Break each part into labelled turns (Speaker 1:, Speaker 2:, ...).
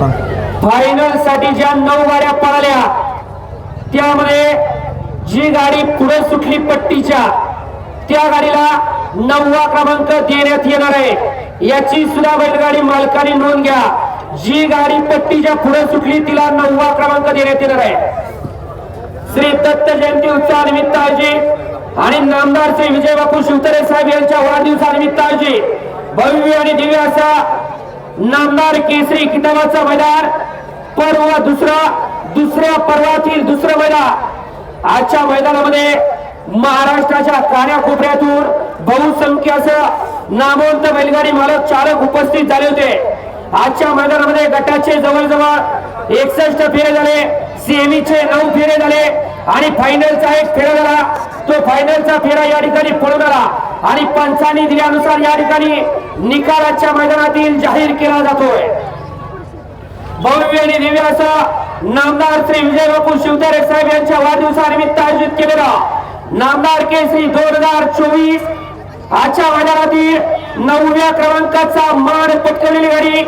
Speaker 1: सांग.
Speaker 2: फायनलसाठी ज्या नऊ गाड्या पळाल्या त्यामध्ये जी गाडी पुढे सुटली पट्टीच्या त्या गाडीला नववा क्रमांक देण्यात येणार आहे. याची सुद्धा बैलगाडी मालकाने नोंद घ्या. जी गाडी पट्टीच्या पुढे सुटली तिला नववा क्रमांक देण्यात येणार आहे. श्री दत्त जयंती उत्सवानिमित्त आयोजित आणि नामदार श्री विजय बापू शिवतरे साहेब यांच्या वाढदिवसानिमित्त आयोजित भव्य आणि दिव्य असा नामदार केसरी किताबाचा मैदान पर्व दुसरा दुसऱ्या पर्वातील दुसरं मैदान. आजच्या मैदानामध्ये महाराष्ट्राच्या कान्याकोपऱ्यातून बहुसंख्य असं नामवंत बैलगाडी मालक चालक उपस्थित झाले होते. आजच्या मैदानामध्ये गटाचे जवळजवळ एकसष्ट फेरे झाले सेमीचे नऊ फेरे झाले आणि फायनलचा एक फेरा झाला. तो फायनलचा फेरा या ठिकाणी पळून आला. आणि पंचांनी दिल्यानुसार या ठिकाणी निकालाच्या मैदानातील जाहीर केला जातोय. भव्य आणि दिव्य असा नामदार श्री विजय बापू शिवतारे साहेब यांच्या वाढदिवसानिमित्त आयोजित केलेला नामदार केसरी दोन हजार चोवीस आजच्या मैदानातील नवव्या क्रमांकाचा मान पटकवलेली गाडी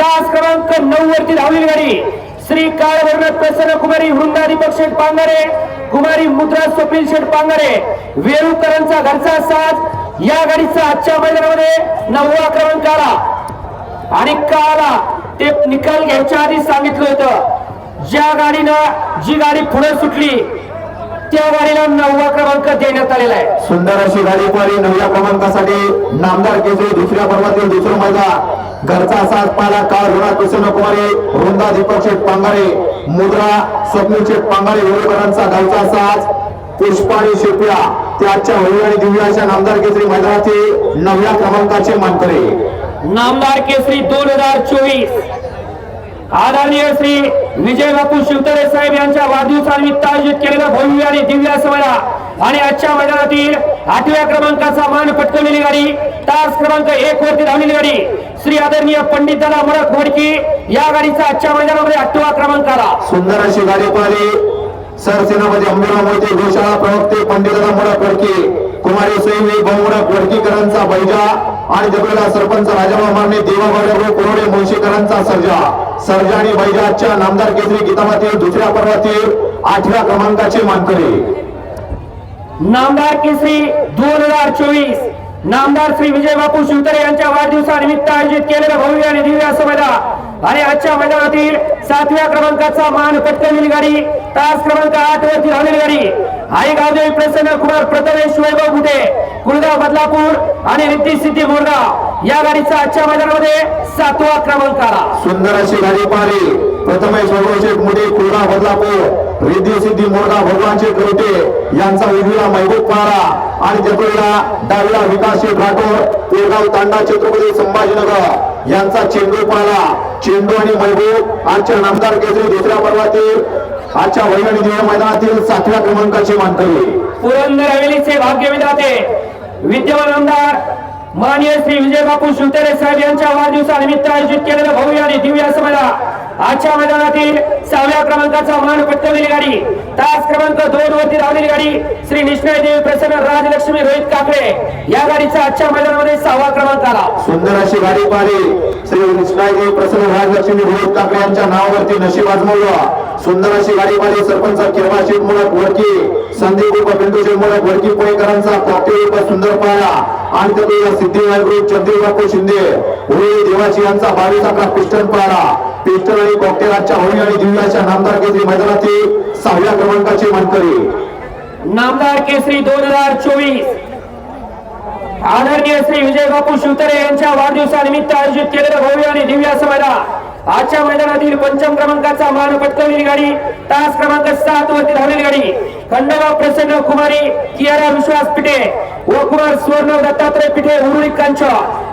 Speaker 2: तास क्रमांक नऊ वरती धावलेली गाडी श्री काळवर्ण प्रसन्न कुमारी वृंदा दीपक शेठ पांगारे कुमारी मुद्रा स्वप्नील शेठ पांगारे वेळूकरांचा घरचा साथ या गाडीचा आजच्या मैदानामध्ये नववा क्रमांक आला आणि का आला ते निकाल घ्यायच्या आधी सांगितलं होतं. ज्या गाडीनं जी गाडी पुढे सुटली त्या गाडीला नववा क्रमांक देण्यात आलेला आहे.
Speaker 3: सुंदर अशी गाडी पाहिली नवव्या क्रमांकासाठी नामदार केसरी दुसऱ्या पर्वातील दुसरं मैदान. घरचा साथ पाला काळ रुणा प्रसन्न कुमारी वृंदा दीपक शेठ पांगारे मुद्रा स्वप्नील शेठ पांगारे वेळेकरांचा घरचा साथ पुष्पाणी शिरपिया त्याच्या होळी आणि दिव्य अशा नामदार केसरी मैदानाचे नवव्या क्रमांकाचे मानकरी.
Speaker 2: नामदार केसरी दोन हजार चोवीस. आदरणीय श्री विजय बापू शिवतरे साहेब यांच्या वाढदिवसानिमित्त आयोजित केलेला भव्य आणि दिव्य मैदान आणि आजच्या मैदानातील आठव्या क्रमांकाचा मान पटकवलेली गाडी तास क्रमांक एक वरती धावलेली गाडी श्री आदरणीय पंडित दादा मोडक घोडकी या गाडीचा आजच्या मैदानामध्ये आठवा क्रमांक आला.
Speaker 3: सुंदर अशी गाडी पाहिली. सरसेनापती अंबिरा मोहिते गोशाळा प्रवक्ते पंडितदा मोडक फडके कुमारी सैनी बहुमोडक वडकीकरांचा बैजा आणि जगलेला सरपंच राजाभाऊ मारणे देवा कोरोडे कुरोडे मुळशीकरांचा सर्जा. सर्जा आणि बैजाच्या नामदार केसरी गीतामातील दुसऱ्या पर्वातील आठव्या क्रमांकाचे मानकरी.
Speaker 2: नामदार केसरी दोन हजार चोवीस नामदार श्री विजय बापू शिवतरे यांच्या वाढदिवसानिमित्त आयोजित केलेल्या भव्य आणि दिव्य असं आणि आजच्या मैदानातील सातव्या क्रमांकाचा मान पटकवलेली गाडी तास क्रमांक आठ वरती धावलेली गाडी. आई गावदेवी प्रसन्न कुमार प्रथमेश वैभव कुठे कुलगाव बदलापूर आणि रिद्धी सिद्धी मोरगाव. या गाडीचा आजच्या मैदानामध्ये सातवा क्रमांक आला.
Speaker 3: सुंदर अशी गाडी पाहिली. प्रथमेश शेठ मुठे कुलगाव बदलापूर रिद्धी सिद्धी मोरगाव भगवान शेठ यांचा उजवीला महबूब पारा. आणि जगोला डावीला विकास राठोड पेरगाव तांडा छत्रपती संभाजीनगर यांचा चेंडू पाला. चेंडू आणि महबूब आजच्या नामदार केसरी दुसऱ्या पर्वातील आजच्या वैगणी दिव्य मैदानातील सातव्या क्रमांकाची मानकरी.
Speaker 2: पुरंदर हवेलीचे भाग्य विधाते विद्यमान आमदार माननीय श्री विजय बापू शिवतरे साहेब यांच्या वाढदिवसानिमित्त आयोजित केलेलं भव्य आणि दिव्य सभेला आजच्या मैदानातील सहाव्या क्रमांकाचा मान पटकवलेली गाडी. तास क्रमांक दोन वरती धावलेली गाडी श्री निष्णय देवी प्रसन्न राजलक्ष्मी रोहित काकडे या गाडीचा आजच्या मैदानामध्ये सहावा क्रमांक आला.
Speaker 3: सुंदर अशी गाडी पाहिली. श्री कृष्णाजी प्रसन्न राजलक्ष्मी रोहित काकडे यांच्या नावावरती नशीब आजमवलं. सुंदर अशी गाडी पाहिली. सरपंच किरवा शेठ मुळक वडकी संदीप उप बिंदू शेठ मुळक वडकी पुणेकरांचा कॉकटेल उप सुंदर पाहिला. आणि त्यातून सिद्धिविनायक ग्रुप चंद्री बापू शिंदे होळी देवाची यांचा बावीस अकरा पिस्टन पाहिला पिस्टन आणि कॉकटेलाच्या होळी आणि दिव्याच्या नामदार केसरी मैदानातील सहाव्या क्रमांकाची मानकरी.
Speaker 2: नामदार केसरी दोन हजार चोवीस. आदरणीय श्री विजय बापू शिवतरे यांच्या वाढदिवसानिमित्त आयोजित केलेलं भव्य आणि दिव्य असं मैदान. आजच्या मैदानातील पंचम क्रमांकाचा मान पटकवलेली गाडी तास क्रमांक सात वरती धावलेली गाडी. खंडोबा प्रसन्न कुमारी कियारा विश्वास पिठे व कुमार सुवर्ण दत्तात्रय पिठे उरुळी कांच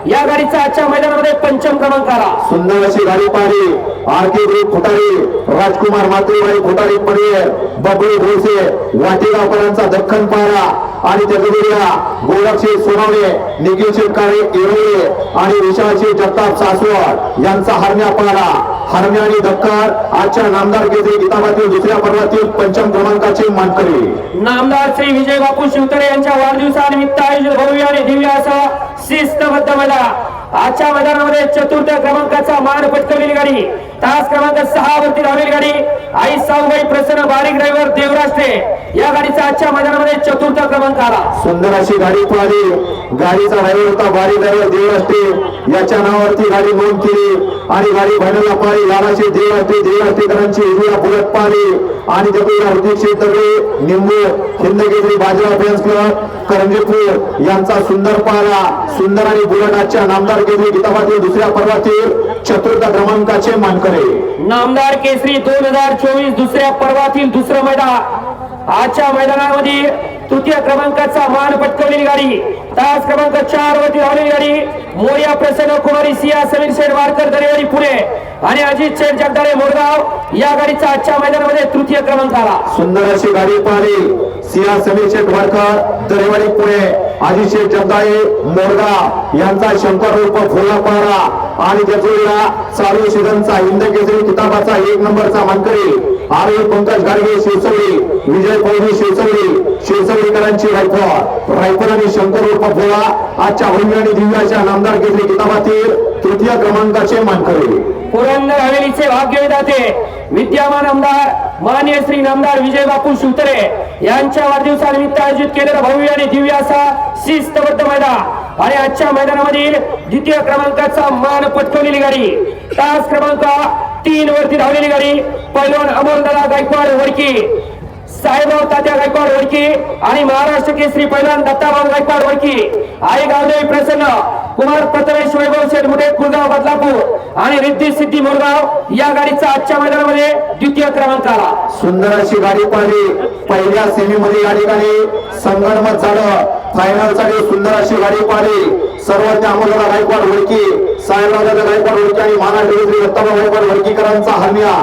Speaker 2: या गाडीचा आजच्या मैदानामध्ये पंचम क्रमांक आला
Speaker 3: सुंदर अशी गाडी पाहिली आरती ग्रुप फुटारी राजकुमार मातृबाई फुटारी पडवे बबळी भोसे वाटेगावकरांचा दख्खन पायरा आणि त्याच्या गोरक्षी सोनवणे निखिल काळे येवले आणि विशालशी जगताप सासवड यांचा हरण्या पायरा हरण्या आणि धक्कार. आजच्या नामदार केसरी गीतामातील दुसऱ्या पर्वातील पंचम क्रमांकाचे मानकरी.
Speaker 2: नामदार श्री विजय बापू शिवतरे यांच्या वाढदिवसानिमित्त आयोजित भव्य आणि दिव्य असा शिस्तबद्ध मैदान आजच्या मैदानामध्ये चतुर्थ क्रमांकाचा मान पटकविली गाडी तास क्रमांक सहा वरती धावेल गाडी. आई साऊबाई प्रसन्न बारीक ड्रायव्हर देवराष्ट्रे. या गाडीचा आजच्या मैदानामध्ये चतुर्थ क्रमांक आला.
Speaker 3: सुंदर अशी गाडी पळाली. गाडीचा ड्रायव्हर होता बारीक ड्रायव्हर देवराष्ट्रे. याच्या नावावरती गाडी नोंद केली. आणि गाडी भांडवला पाळी लालाचे देवराष्ट्रे देवराष्ट्रेकरांची उजव्या बुलट पाळली. आणि त्यातून हृदिक शेतर्वे निंबू हिंदकेसरी बाजीराव फॅन्स क्लब करंजीपूर यांचा सुंदर पाळा सुंदर आणि बुलट आजच्या नामदार केसरी किताबातील दुसऱ्या पर्वातील चतुर्थ क्रमांकाचे मानकर.
Speaker 2: नामदार केसरी दोन हजार चोवीस दुसऱ्या पर्वातील दुसरं मैदान. आजच्या मैदानामध्ये तृतीय क्रमांकाचा मान पटकवलेली गाडी. तास क्रमांक चार वरती धावलेली गाडी. मोर्या प्रसन्न कुमारी सिया समीर शेठ वारकर दरेवाडी पुणे. आणि अजित शेठ जगदाळे मोरगाव या गाडीचा आजच्या मैदानामध्ये तृतीय क्रमांक आला.
Speaker 3: सुंदर अशी गाडी पाहिली. सिया समीर शेठ वाडकर दरेवाडी पुणे अजित शेठ जगदाळे मोरगाव यांचा शंकर रूप फुला पारा. आणि त्याचवेळेला चालू सीझनचा हिंद केसरी किताबाचा एक नंबरचा मानकरी. आरोग्य पंकज गाडगे शिवसवडी विजय पौर्णी शिवसवडी शिवसवडीकरांची रायफल. रायफल आणि शंकर रूप फुला आजच्या होमी आणि दिव्याच्या नामदार केसरी किताबातील तृतीय क्रमांकाचे मानकरी.
Speaker 2: पुरंदर हवेलीचे भाग्य विधाते विद्यमान आमदार मान्य श्री नामदार विजय बापू शिवतरे यांच्या वाढदिवसानिमित्त आयोजित केलेला भव्य आणि दिव्य असा शिस्तबद्ध मैदान. आणि आजच्या मैदानामधील द्वितीय क्रमांकाचा मान पटकवलेली गाडी. तास क्रमांक तीन वरती धावलेली गाडी. पैलवान अमोलदादा गायकवाड वडकी. साहेबराव तात्या गायकवाड वडकी. आणि महाराष्ट्र केसरी पैलवान दत्ताभाऊ गायकवाड वडकी. आई गावदेवी प्रसन्न. कुमार पतरेश वैभव शेठ मुठे कुलगाव बदलापूर. आणि रिद्धी सिद्धी मुरगाव या गाडीचा आजच्या मैदानामध्ये द्वितीय क्रमांक आला.
Speaker 3: सुंदर अशी गाडी पाहिली पहिल्या सेमी मध्ये या ठिकाणी संगणमत झालं. फायनल सुंदर अशी गाडी पाहिली सर्वज्ञ अमोलला गायकवाड वडकी साहेबराव गायकवाड वडकी आणि महाराष्ट्र केसरी दत्ताभाऊ गायकवाड वडकीकरांचा हरण्या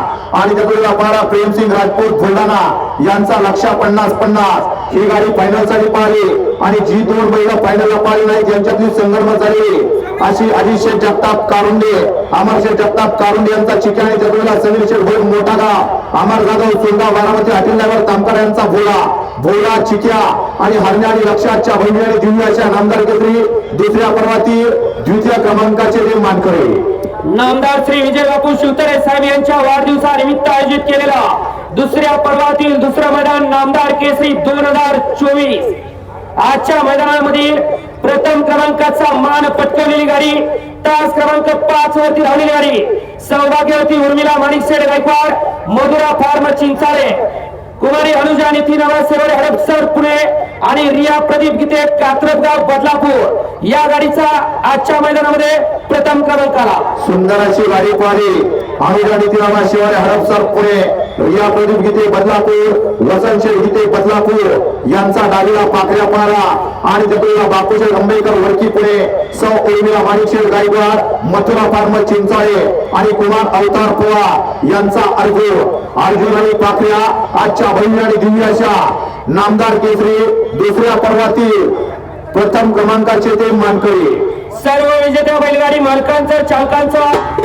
Speaker 3: आणि त्यातून पारा प्रेमसिंग राजपूत बुलढाणा यांचा लक्षा पन्नास पन्नास. ही गाडी फायनलसाठी पाहिली आणि जी दोन महिला फायनलला पाहिली नाही यांच्यातली संघर्ष झाली. अशी अजितशेठ जगताप कारुंडे अमरशेठ जगताप कारुंडे यांचा चिक्या आणि समीर शेठ भोर मोठा गाव. अमर जाधव सोनगाव बारामती हॉटेलवर कामकर यांचा भोला. भोला चिक्या आणि हरण्या आणि लक्षाच्या बहिणी आणि दिव्याच्या नामदार केंद्री दुसऱ्या पर्वातील द्वितीय क्रमांकाचे ते मानकरे.
Speaker 2: नामदार श्री विजय बापू शिवतरे साहेब यांच्या वाढदिवसानिमित्त आयोजित केलेला दुसऱ्या पर्वातील दुसरं मैदान नामदार केसरी दोन हजार चोवीस. आजच्या मैदानामध्ये प्रथम क्रमांकाचा मान पटकवलेली गाडी तास क्रमांक पाच वरती धावलेली गाडी. सौभाग्यवती उर्मिला माणिकशेठ गायकवाड मधुरा फार्म चिंचाळे. कुमारी अनुजा नितीन सेवडे हडपसर पुणे आणि रिया प्रदीप गीते कात्रपगाव बदलापूर. या गाडीचा आजच्या मैदानामध्ये प्रथम क्रमांक आला.
Speaker 3: सुंदर अशी गाडी पाहिली अनुजा शिवाय हडपसर पुणे. रिया प्रदीप गीते बदलापूर वसंत गीते बदलापूर. यांचा डावीला पाकऱ्या पारा. आणि त्यातून बापूशेर अंबेकर वडकी पुणे. सौ उर्मिला माणिकशेर गायकवाड मथुरा फार्म चिंचाळे आणि कुमार अवतार पोळा यांचा अर्जुन. अर्जुन आणि पाकऱ्या आजच्या भव्य आणि दिव्य अशा नामदार केसरी दुसऱ्या पर्वातील प्रथम क्रमांकाचे ते मानकरी.
Speaker 2: सर्व विजेत्या बैलगाडी मालकांचं चालकांचं